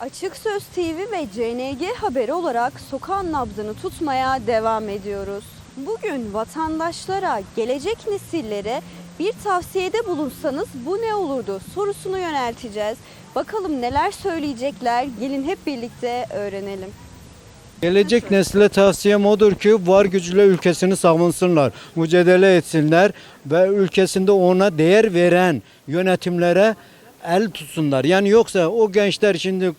Açık Söz TV ve CNG Haberi olarak sokağın nabzını tutmaya devam ediyoruz. Bugün vatandaşlara, gelecek nesillere bir tavsiyede bulunsanız bu ne olurdu sorusunu yönelteceğiz. Bakalım neler söyleyecekler gelin hep birlikte öğrenelim. Gelecek nesile tavsiyem odur ki var gücüyle ülkesini savunsınlar, mücadele etsinler ve ülkesinde ona değer veren yönetimlere el tutsunlar. Yani yoksa o gençler şimdi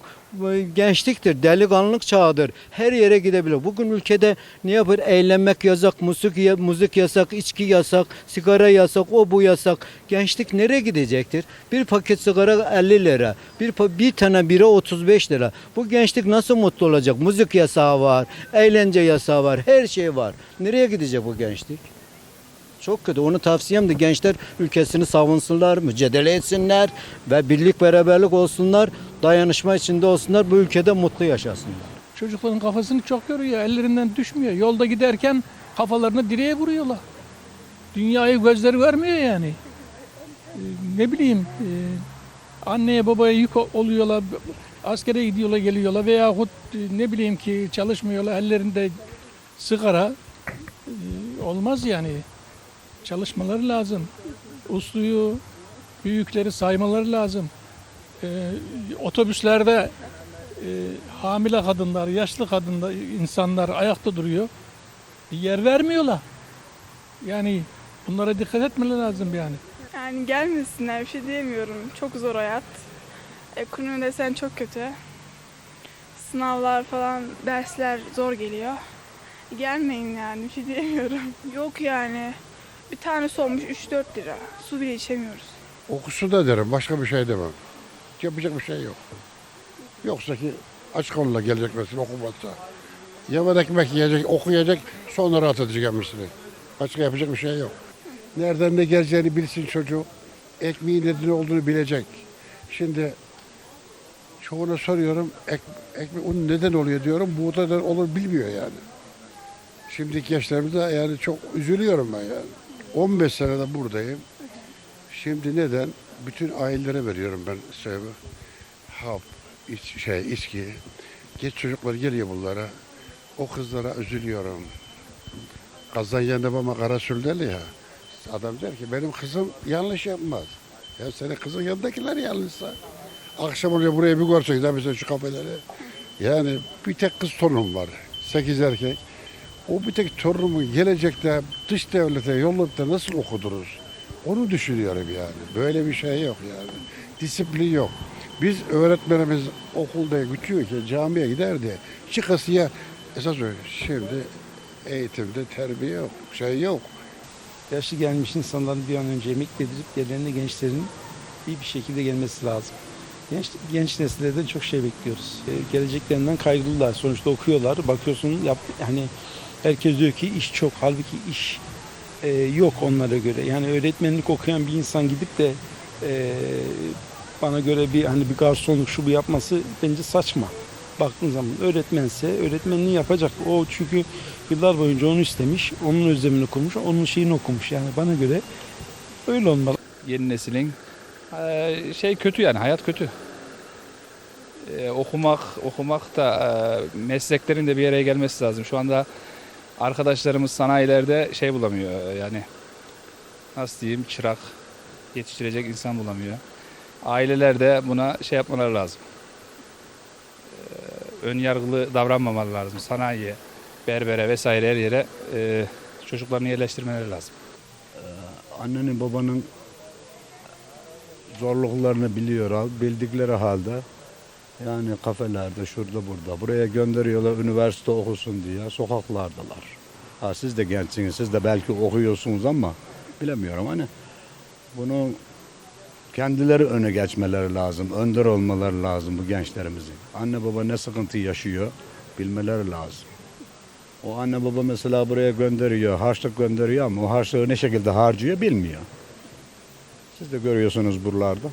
gençliktir, delikanlılık çağıdır. Her yere gidebilir. Bugün ülkede ne yapır? Eğlenmek yasak, müzik, müzik yasak, içki yasak, sigara yasak, o bu yasak. Gençlik nereye gidecektir? Bir paket sigara 50 lira, bir, bir tane bira 35 lira. Bu gençlik nasıl mutlu olacak? Müzik yasağı var, eğlence yasağı var, her şey var. Nereye gidecek bu gençlik? Çok kötü. Onu tavsiyem de gençler ülkesini savunsunlar, mücadele etsinler ve birlik beraberlik olsunlar, dayanışma içinde olsunlar, bu ülkede mutlu yaşasınlar. Çocukların kafasını çok yoruyor, ellerinden düşmüyor. Yolda giderken kafalarını direğe vuruyorlar. Dünyayı gözleri görmüyor yani. Ee, Ne bileyim, e, anneye babaya yük oluyorlar, askere gidiyorlar geliyorlar veyahut e, ne bileyim ki çalışmıyorlar, ellerinde sigara. Ee, Olmaz yani. Çalışmaları lazım. Usluyu, büyükleri saymaları lazım. Ee, Otobüslerde e, hamile kadınlar, yaşlı kadınlar, insanlar ayakta duruyor. Bir yer vermiyorlar. Yani bunlara dikkat etmeleri lazım yani. Yani gelmesinler bir şey diyemiyorum. Çok zor hayat. Ekonomi desen çok kötü. Sınavlar falan, dersler zor geliyor. Gelmeyin yani bir şey diyemiyorum. Yok yani. Bir tane olmuş 3-4 lira. Su bile içemiyoruz. Okusu da derim, başka bir şey demem. Yapacak bir şey yok. Yoksa ki aç konulla gelecek mesela okumazsa. Yaman ekmek yiyecek, okuyacak, sonra rahat edecek emmisini. Başka yapacak bir şey yok. Nereden ne geleceğini bilsin çocuk. Ekmeğin neden olduğunu bilecek. Şimdi çoğuna soruyorum, ek, ekmek onun neden oluyor diyorum, buğdaydan olur bilmiyor yani. Şimdiki gençlerimize yani çok üzülüyorum ben yani. 15 senede buradayım. Şimdi neden? Bütün ailelere veriyorum ben sebebi. Hap, iç, şey, içki. Geç çocuklar geliyor bunlara. O kızlara üzülüyorum. Kazan yerine bana kara sül ya. Adam der ki benim kızım yanlış yapmaz. Ya senin kızın yanındakiler yanlışsa. Akşam oluyor buraya bir görsek de mesela şu kafeleri. Yani bir tek kız torunum var. Sekiz erkek. O bir tek torunumu gelecekte dış devlete yollayıp da nasıl okuduruz? Onu düşünüyorum yani. Böyle bir şey yok yani. Disiplin yok. Biz öğretmenimiz okulda gütüyor ki camiye giderdi. Çıkasıya esas öyle. Şimdi eğitimde terbiye yok. Şey yok. Yaşlı gelmiş insanların bir an önce emekli edilip yerlerine gençlerin iyi bir şekilde gelmesi lazım. Genç, genç nesillerden çok şey bekliyoruz. Ee, geleceklerinden kaygılılar. Sonuçta okuyorlar. Bakıyorsun yap, hani herkes diyor ki iş çok. Halbuki iş e, yok onlara göre. Yani öğretmenlik okuyan bir insan gidip de e, bana göre bir hani bir garsonluk şu bu yapması bence saçma. Baktığın zaman öğretmense öğretmenliği yapacak. O çünkü yıllar boyunca onu istemiş, onun özlemini okumuş, onun şeyini okumuş. Yani bana göre öyle olmalı. yeni neslin eee, şey kötü yani hayat kötü. Eee, okumak okumak da eee, mesleklerin de bir yere gelmesi lazım. Şu anda arkadaşlarımız sanayilerde şey bulamıyor yani nasıl diyeyim çırak yetiştirecek insan bulamıyor. Aileler de buna şey yapmaları lazım. Eee, ön yargılı davranmamaları lazım. Sanayiye, berbere vesaire her yere eee, çocuklarını yerleştirmeleri lazım. Annenin babanın zorluklarını biliyor, bildikleri halde yani kafelerde, şurada burada, buraya gönderiyorlar üniversite okusun diye sokaklardalar. Ha, siz de gençsiniz, siz de belki okuyorsunuz ama bilemiyorum hani bunu kendileri öne geçmeleri lazım, önder olmaları lazım bu gençlerimizin. Anne baba ne sıkıntı yaşıyor bilmeleri lazım. O anne baba mesela buraya gönderiyor, harçlık gönderiyor ama o harçlığı ne şekilde harcıyor bilmiyor. Siz de görüyorsunuz buralarda.